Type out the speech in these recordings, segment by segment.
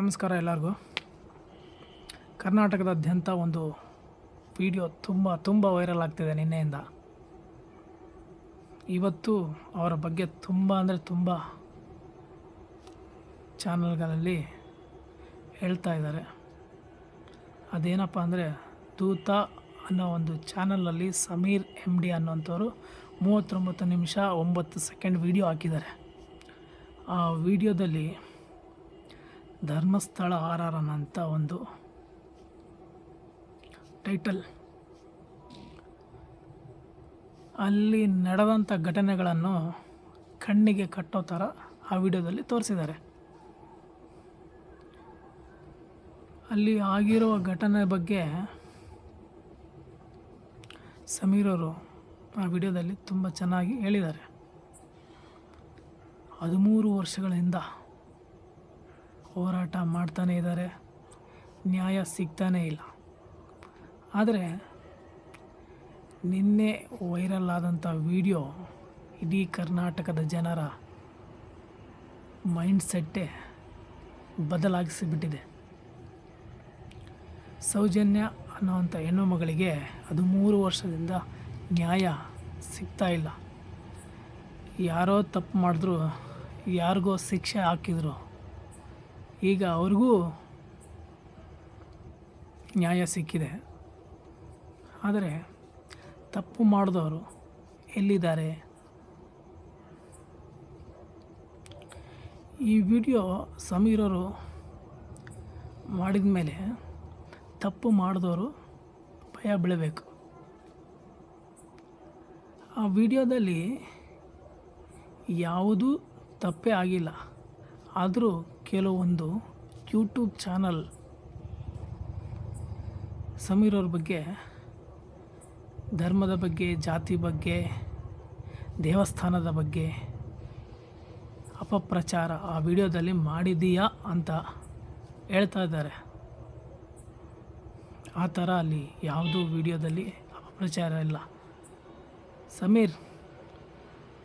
ನಮಸ್ಕಾರ ಎಲ್ಲರಿಗೂ. ಕರ್ನಾಟಕದಾದ್ಯಂತ ಒಂದು ವಿಡಿಯೋ ತುಂಬ ತುಂಬ ವೈರಲ್ ಆಗ್ತಿದೆ ನಿನ್ನೆಯಿಂದ. ಇವತ್ತು ಅವರ ಬಗ್ಗೆ ತುಂಬ ಅಂದರೆ ತುಂಬ ಚಾನಲ್ಗಳಲ್ಲಿ ಹೇಳ್ತಾ ಇದ್ದಾರೆ. ಅದೇನಪ್ಪ ಅಂದರೆ ದೂತ ಅನ್ನೋ ಒಂದು ಚಾನಲಲ್ಲಿ ಸಮೀರ್ ಎಂ ಡಿ ಅನ್ನೋಂಥವ್ರು ಮೂವತ್ತೊಂಬತ್ತು ನಿಮಿಷ ಒಂಬತ್ತು ಸೆಕೆಂಡ್ ವಿಡಿಯೋ ಹಾಕಿದ್ದಾರೆ. ಆ ವಿಡಿಯೋದಲ್ಲಿ ಧರ್ಮಸ್ಥಳ ಆರ್ ಒಂದು ಟೈಟಲ್. ಅಲ್ಲಿ ನಡೆದಂಥ ಘಟನೆಗಳನ್ನು ಕಣ್ಣಿಗೆ ಕಟ್ಟೋ ಥರ ಆ ವಿಡಿಯೋದಲ್ಲಿ ತೋರಿಸಿದ್ದಾರೆ. ಅಲ್ಲಿ ಆಗಿರುವ ಘಟನೆ ಬಗ್ಗೆ ಸಮೀರವರು ಆ ವಿಡಿಯೋದಲ್ಲಿ ತುಂಬ ಚೆನ್ನಾಗಿ ಹೇಳಿದ್ದಾರೆ. ಹದಿಮೂರು ವರ್ಷಗಳಿಂದ ಹೋರಾಟ ಮಾಡ್ತಾನೇ ಇದ್ದಾರೆ. ನ್ಯಾಯ ಸಿಗ್ತಾನೇ ಇಲ್ಲ. ಆದರೆ ನಿನ್ನೆ ವೈರಲ್ ಆದಂಥ ವಿಡಿಯೋ ಇಡೀ ಕರ್ನಾಟಕದ ಜನರ ಮೈಂಡ್ ಸೆಟ್ಟೇ ಬದಲಾಗಿಸಿಬಿಟ್ಟಿದೆ. ಸೌಜನ್ಯ ಅನ್ನೋವಂಥ ಹೆಣ್ಣು ಮಗಳಿಗೆ ಹದಿಮೂರು ವರ್ಷದಿಂದ ನ್ಯಾಯ ಸಿಗ್ತಾ ಇಲ್ಲ. ಯಾರೋ ತಪ್ಪು ಮಾಡಿದ್ರು, ಯಾರಿಗೋ ಶಿಕ್ಷೆ ಹಾಕಿದ್ರು ಈಗ ಅವ್ರಿಗೂ ನ್ಯಾಯ ಸಿಕ್ಕಿದೆ. ಆದರೆ ತಪ್ಪು ಮಾಡಿದವರು ಎಲ್ಲಿದ್ದಾರೆ? ಈ ವಿಡಿಯೋ ಸಮೀರವರು ಮಾಡಿದ ಮೇಲೆ ತಪ್ಪು ಮಾಡಿದವರು ಭಯ ಬೀಳಬೇಕು. ಆ ವಿಡಿಯೋದಲ್ಲಿ ಯಾವುದೂ ತಪ್ಪೇ ಆಗಿಲ್ಲ. ಆದರೂ ಕೆಲವೊಂದು ಯೂಟ್ಯೂಬ್ ಚಾನಲ್ ಸಮೀರ್ ಅವ್ರ ಬಗ್ಗೆ, ಧರ್ಮದ ಬಗ್ಗೆ, ಜಾತಿ ಬಗ್ಗೆ, ದೇವಸ್ಥಾನದ ಬಗ್ಗೆ ಅಪಪ್ರಚಾರ ಆ ವಿಡಿಯೋದಲ್ಲಿ ಮಾಡಿದೀಯಾ ಅಂತ ಹೇಳ್ತಾ ಇದ್ದಾರೆ. ಆ ಥರ ಅಲ್ಲಿ ಯಾವುದೂ ವಿಡಿಯೋದಲ್ಲಿ ಅಪಪ್ರಚಾರ ಇಲ್ಲ. ಸಮೀರ್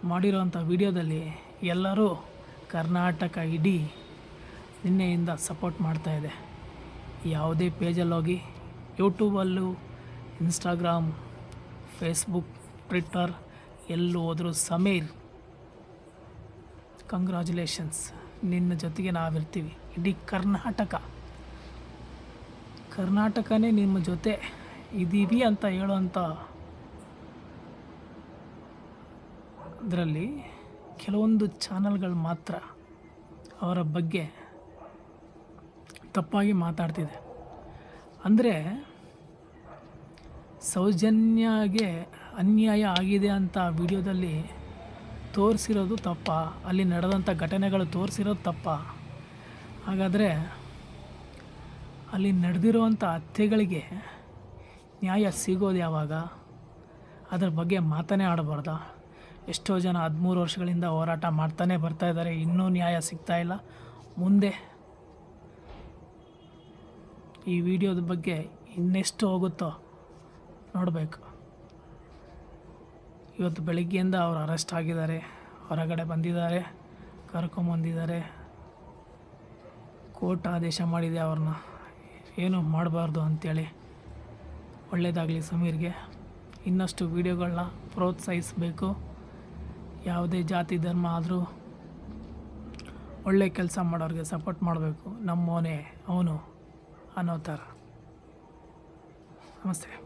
ಮಾಡಿರೋಂಥ ವಿಡಿಯೋದಲ್ಲಿ ಎಲ್ಲರೂ ಕರ್ನಾಟಕ ಇಡೀ ನಿನ್ನೆಯಿಂದ ಸಪೋರ್ಟ್ ಮಾಡ್ತಾ ಇದೆ. ಯಾವುದೇ ಪೇಜಲ್ಲಿ ಹೋಗಿ ಯೂಟ್ಯೂಬಲ್ಲೂ ಇನ್ಸ್ಟಾಗ್ರಾಮ್ ಫೇಸ್ಬುಕ್ ಟ್ವಿಟ್ಟರ್ ಎಲ್ಲೂ ಹೋದರೂ ಸಮೀರ್ ಕಂಗ್ರ್ಯಾಚುಲೇಷನ್ಸ್ ನಿನ್ನ ಜೊತೆಗೆ ನಾವಿರ್ತೀವಿ. ಇಡೀ ಕರ್ನಾಟಕ. ಕರ್ನಾಟಕನೇ ನಿಮ್ಮ ಜೊತೆ ಇದ್ದೀವಿ ಅಂತ ಹೇಳುವಂಥ ಅದರಲ್ಲಿ ಕೆಲವೊಂದು ಚಾನಲ್ಗಳು ಮಾತ್ರ ಅವರ ಬಗ್ಗೆ ತಪ್ಪಾಗಿ ಮಾತಾಡ್ತಿದೆ. ಅಂದರೆ ಸೌಜನ್ಯಗೆ ಅನ್ಯಾಯ ಆಗಿದೆ ಅಂತ ವಿಡಿಯೋದಲ್ಲಿ ತೋರಿಸಿರೋದು ತಪ್ಪ. ಅಲ್ಲಿ ನಡೆದಂಥ ಘಟನೆಗಳು ತೋರಿಸಿರೋದು ತಪ್ಪ. ಹಾಗಾದರೆ ಅಲ್ಲಿ ನಡೆದಿರುವಂಥ ಹತ್ಯೆಗಳಿಗೆ ನ್ಯಾಯ ಸಿಗೋದು ಯಾವಾಗ? ಅದ್ರ ಬಗ್ಗೆ ಮಾತನೇ ಆಡಬಾರ್ದ? ಎಷ್ಟೋ ಜನ ಹದಿಮೂರು ವರ್ಷಗಳಿಂದ ಹೋರಾಟ ಮಾಡ್ತಾನೆ ಬರ್ತಾ ಇದ್ದಾರೆ. ಇನ್ನೂ ನ್ಯಾಯ ಸಿಗ್ತಾ ಇಲ್ಲ. ಮುಂದೆ ಈ ವಿಡಿಯೋದ ಬಗ್ಗೆ ಇನ್ನೆಷ್ಟು ಹೋಗುತ್ತೋ ನೋಡಬೇಕು. ಇವತ್ತು ಬೆಳಗ್ಗೆಯಿಂದ ಅವರು ಅರೆಸ್ಟ್ ಆಗಿದ್ದಾರೆ. ಹೊರಗಡೆ ಬಂದಿದ್ದಾರೆ. ಕರ್ಕೊಂಬಂದಿದ್ದಾರೆ ಕೋರ್ಟ್ ಆದೇಶ ಮಾಡಿದೆ ಅವ್ರನ್ನ. ಏನು ಮಾಡಬಾರ್ದು ಅಂಥೇಳಿ ಒಳ್ಳೆಯದಾಗಲಿ ಸಮೀರ್ಗೆ. ಇನ್ನಷ್ಟು ವೀಡಿಯೋಗಳನ್ನ ಪ್ರೋತ್ಸಾಹಿಸಬೇಕು. ಯಾವುದೇ ಜಾತಿ ಧರ್ಮ ಆದರೂ ಒಳ್ಳೆ ಕೆಲಸ ಮಾಡೋರಿಗೆ ಸಪೋರ್ಟ್ ಮಾಡಬೇಕು. ನಮ್ಮೋನೇ ಅವನು ಅನ್ನೋ ಥರ. ನಮಸ್ತೆ.